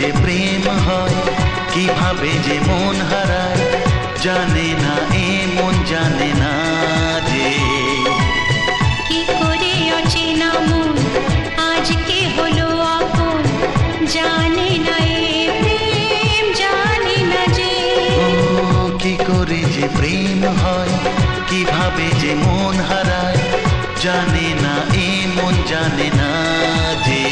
যে প্রেম হয় কীভাবে যে মন হারায় জানে না এ মন জানে না যে। কি করে অচেনা মন আজকে হলো আপন জানে না এ প্রেম জানে না যে। ও কি করে যে প্রেম হয় কীভাবে যে মন হারায় জানে না এ মন জানে না যে।